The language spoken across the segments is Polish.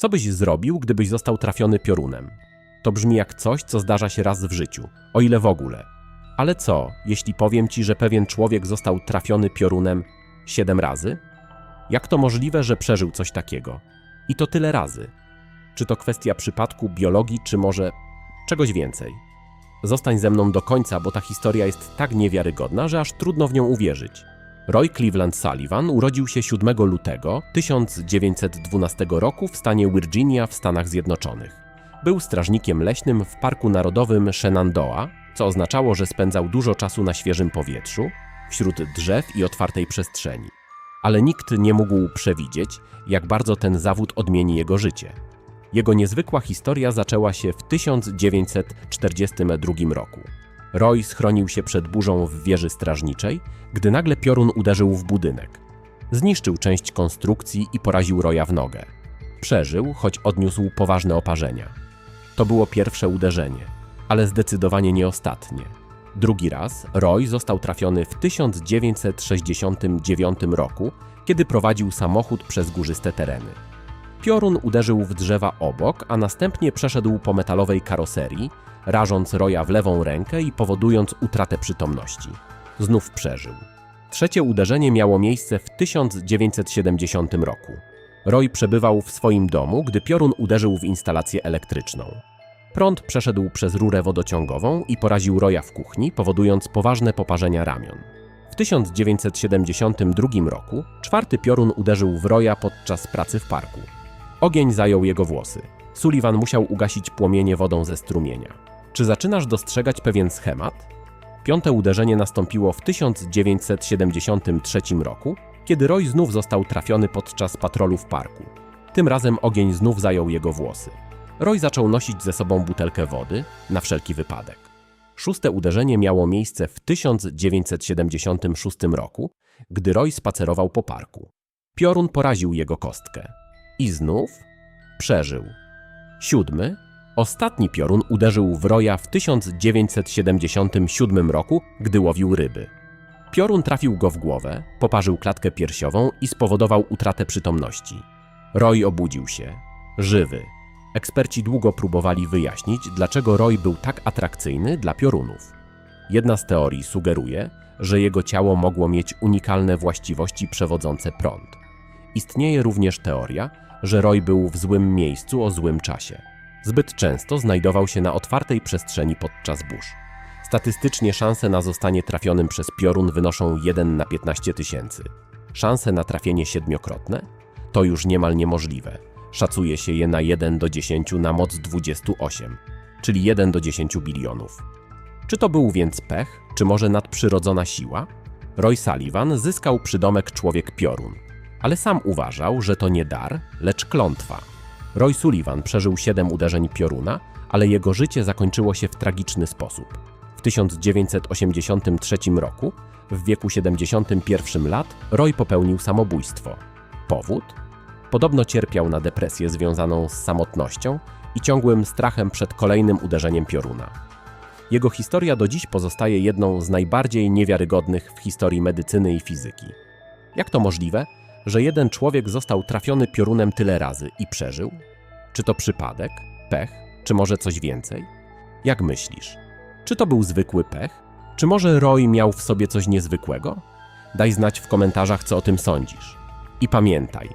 Co byś zrobił, gdybyś został trafiony piorunem? To brzmi jak coś, co zdarza się raz w życiu, o ile w ogóle. Ale co, jeśli powiem ci, że pewien człowiek został trafiony piorunem siedem razy? Jak to możliwe, że przeżył coś takiego? I to tyle razy. Czy to kwestia przypadku, biologii, czy może czegoś więcej? Zostań ze mną do końca, bo ta historia jest tak niewiarygodna, że aż trudno w nią uwierzyć. Roy Cleveland Sullivan urodził się 7 lutego 1912 roku w stanie Virginia w Stanach Zjednoczonych. Był strażnikiem leśnym w Parku Narodowym Shenandoah, co oznaczało, że spędzał dużo czasu na świeżym powietrzu, wśród drzew i otwartej przestrzeni. Ale nikt nie mógł przewidzieć, jak bardzo ten zawód odmieni jego życie. Jego niezwykła historia zaczęła się w 1942 roku. Roy schronił się przed burzą w wieży strażniczej, gdy nagle piorun uderzył w budynek. Zniszczył część konstrukcji i poraził Roya w nogę. Przeżył, choć odniósł poważne oparzenia. To było pierwsze uderzenie, ale zdecydowanie nie ostatnie. Drugi raz Roy został trafiony w 1969 roku, kiedy prowadził samochód przez górzyste tereny. Piorun uderzył w drzewa obok, a następnie przeszedł po metalowej karoserii, rażąc Roya w lewą rękę i powodując utratę przytomności. Znów przeżył. Trzecie uderzenie miało miejsce w 1970 roku. Roy przebywał w swoim domu, gdy piorun uderzył w instalację elektryczną. Prąd przeszedł przez rurę wodociągową i poraził Roya w kuchni, powodując poważne poparzenia ramion. W 1972 roku czwarty piorun uderzył w Roya podczas pracy w parku. Ogień zajął jego włosy. Sullivan musiał ugasić płomienie wodą ze strumienia. Czy zaczynasz dostrzegać pewien schemat? Piąte uderzenie nastąpiło w 1973 roku, kiedy Roy znów został trafiony podczas patrolu w parku. Tym razem ogień znów zajął jego włosy. Roy zaczął nosić ze sobą butelkę wody na wszelki wypadek. Szóste uderzenie miało miejsce w 1976 roku, gdy Roy spacerował po parku. Piorun poraził jego kostkę. I znów przeżył. Siódmy, ostatni piorun uderzył w Roya w 1977 roku, gdy łowił ryby. Piorun trafił go w głowę, poparzył klatkę piersiową i spowodował utratę przytomności. Roy obudził się. Żywy. Eksperci długo próbowali wyjaśnić, dlaczego Roy był tak atrakcyjny dla piorunów. Jedna z teorii sugeruje, że jego ciało mogło mieć unikalne właściwości przewodzące prąd. Istnieje również teoria, że Roy był w złym miejscu o złym czasie. Zbyt często znajdował się na otwartej przestrzeni podczas burz. Statystycznie szanse na zostanie trafionym przez piorun wynoszą 1 na 15 tysięcy. Szanse na trafienie siedmiokrotne? To już niemal niemożliwe. Szacuje się je na 1 do 10 na moc 28, czyli 1 do 10 bilionów. Czy to był więc pech, czy może nadprzyrodzona siła? Roy Sullivan zyskał przydomek Człowiek Piorun, ale sam uważał, że to nie dar, lecz klątwa. Roy Sullivan przeżył 7 uderzeń pioruna, ale jego życie zakończyło się w tragiczny sposób. W 1983 roku, w wieku 71 lat, Roy popełnił samobójstwo. Powód? Podobno cierpiał na depresję związaną z samotnością i ciągłym strachem przed kolejnym uderzeniem pioruna. Jego historia do dziś pozostaje jedną z najbardziej niewiarygodnych w historii medycyny i fizyki. Jak to możliwe, że jeden człowiek został trafiony piorunem tyle razy i przeżył? Czy to przypadek, pech, czy może coś więcej? Jak myślisz? Czy to był zwykły pech? Czy może Roy miał w sobie coś niezwykłego? Daj znać w komentarzach, co o tym sądzisz. I pamiętaj,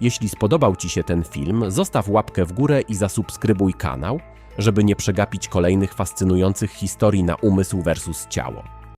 jeśli spodobał Ci się ten film, zostaw łapkę w górę i zasubskrybuj kanał, żeby nie przegapić kolejnych fascynujących historii na umysł versus ciało.